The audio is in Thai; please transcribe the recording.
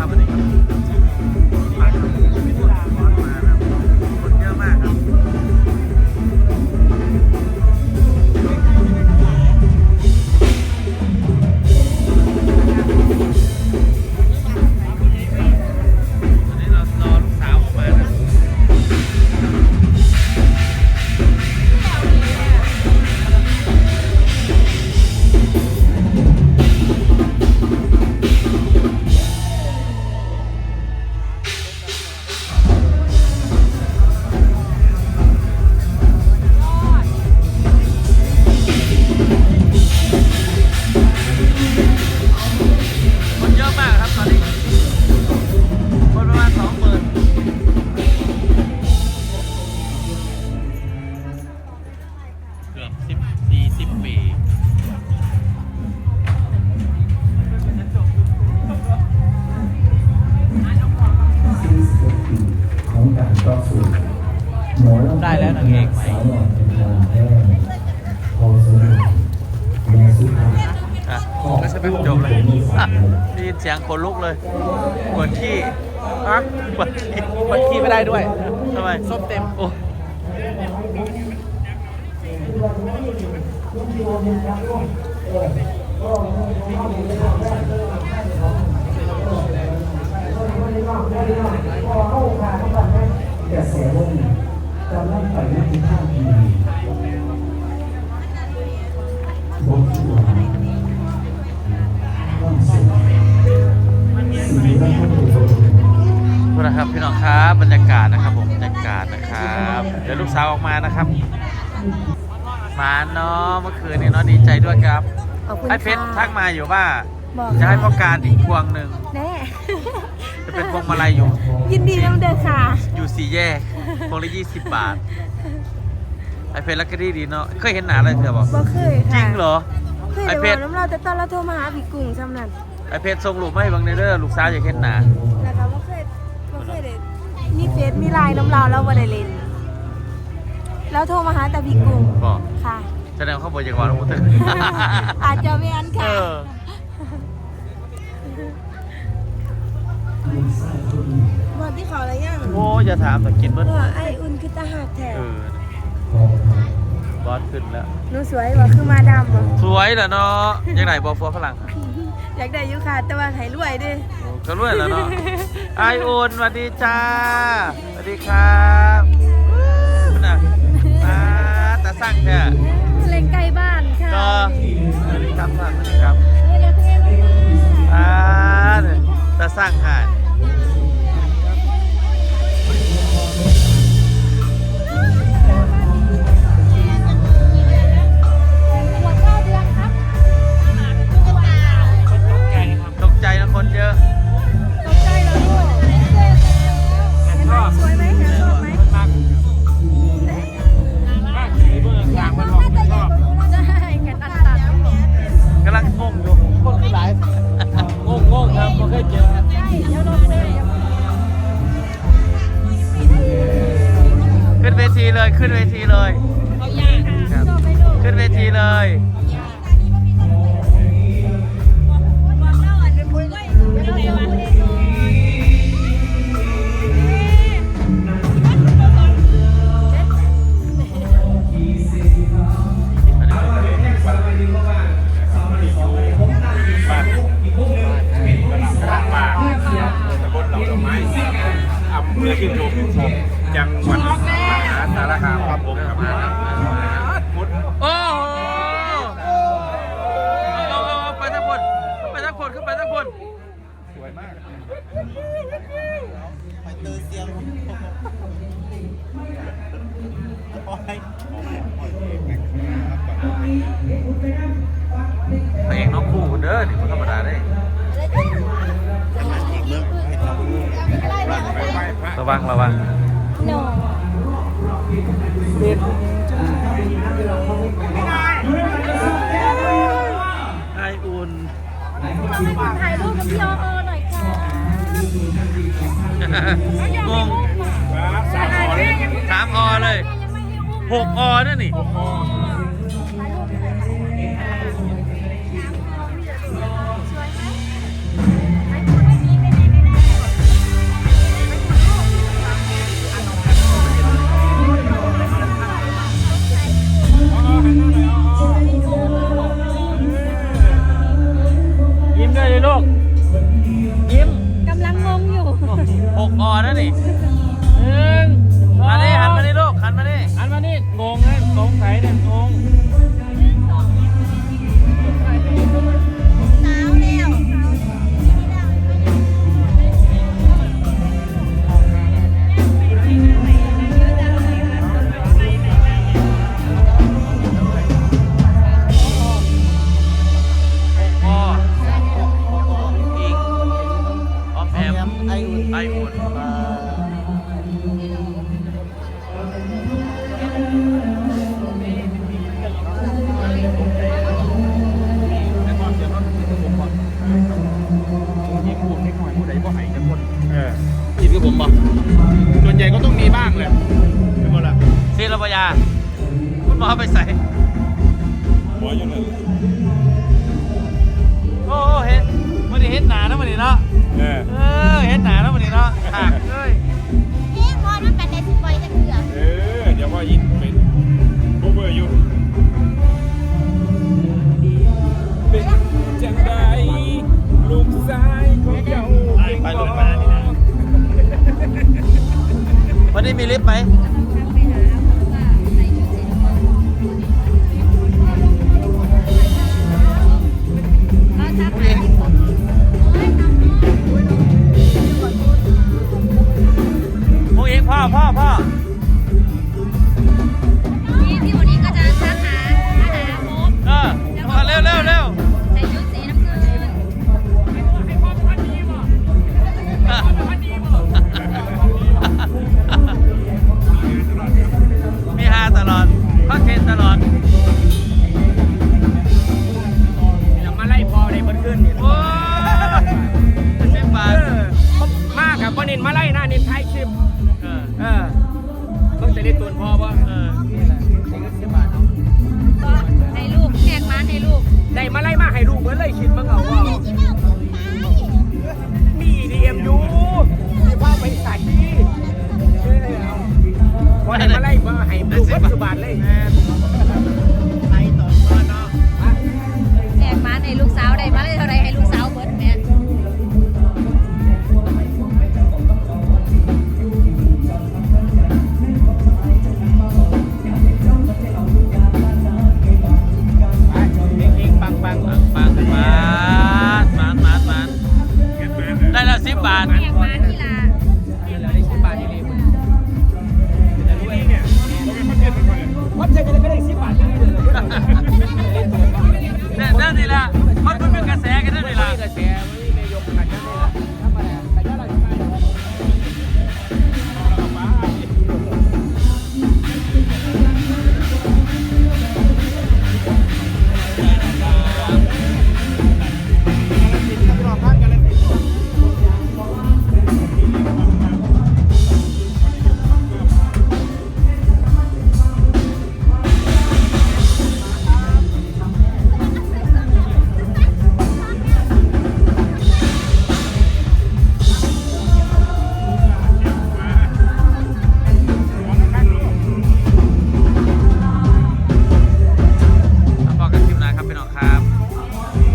দেখা হবে ได้แล้วนางเอกใหม่อะก็ใช่เป็นจบเลยอะได้ยินเสียงขนลุกเลยปวดขี้อะปวดขี้ปวดขี้ไม่ได้ด้วยทำไมส้มเต็มโอ้ก รับบรรยากาศนะครับผมบรรยากาศนะครับเดี๋ยวลูกสาวออกมานะครับมาเนาะเมื่อคืนนี้เนาะดีใจด้วยครับขอบคุณไอ้เพชรทักมาอยู่ว่าบอกจะให้พ่อการอีกพวงหนึ่งแน่จะเป็นพวงมาลัยอยู่ ยินดีน้ำเด้อค่ะ อยู่สี่แยกพวงละยี่สิบบาท ไอ้เพชรลักกี้ดีเนาะเคยเห็นหนาเลยเธอบอกบ่เคยจริค่ะงเหรอเคยไอ้แต่เพว่าชรน้ำเราแต่ตอนเราโทรมาหาพี่กุ้งซ้ำนั่นไอ้เพชรส่งรูปมาให้เบังในเด้อลูกสาวอยากเห็นหนาแล้วก็บ่เคยบ่เคยได้ มีเฟซมีไลน์น้ำเราแล้วบ่ได้เล่นแล้วโทรมาหาแต่พี่กุ้งบอกค่ะ แสดงว่าเขาบอกอย่างว่าเราพูดถึงอาจจะไม่อันเอค่ะอบอกที่เขาอะไรยังโอ้อย่าถามแต่กินเบิ้ลว่าไอ้อุ่นคือตาหักแท้เออบอสขึ้นแล้วหนูสวยบ่คือมาดำบ่สวยเหรอเนาะยังไงบอกฟัวฝรั่ง อยากได้อยู่ค่ะ แต่ว่าให้รวยเด้อโอ้ก็รวยแล้วเนาะไอโอนสวัสดีจ้าสวัสดีครับคุณน่ะอ่าตาสั่งแท้เล่นใกล้บ้านค่ะเนาะสวัสดีครับสวัสดีครับ เดี๋ยวเพื่อนมา อ่าเนี่ยตาสั่งหาย อำเภอชื่นชมจังหวัดมหาสารคามครับผมครับพุทธโอ้โหเอาเอาเอาไปทั้งคนไปทั้งคนขึ้นไปทั้งคนสวยมาก วังระวังหนูไออุ่นถ่ายรูปกับพี่ออหน่อยค่ะงงสามขอเลยสามออเลย หกออนั่นนี่ หกออนั่นนี่หนึ่งมาดิหันมาดิลูกหันมาดิอันมานี่งงนะสงสัยเนี่ยงง เนาะ เออเออเห็นหนาแล้วมันนี่เนาะถากเอ้ยเอ๊ะพอน้ำกันได้สิปล่อยกันเถื่อเออเดี๋ยวว่ายินเป็นโอเวอร์อยู่เป็นจังไดลูกชายของเจ้าไปลุยมานี่นะวันนี้มีลิฟต์ไหม พวกเองพ่อพ่อพ่อพี่พี่คนนี้ก็จะทักหาหาพบเออมาเร็วเร็วเร็วใส่ชุดสีน้ำเงินมีฮาตลอดคอนเทนต์ตลอด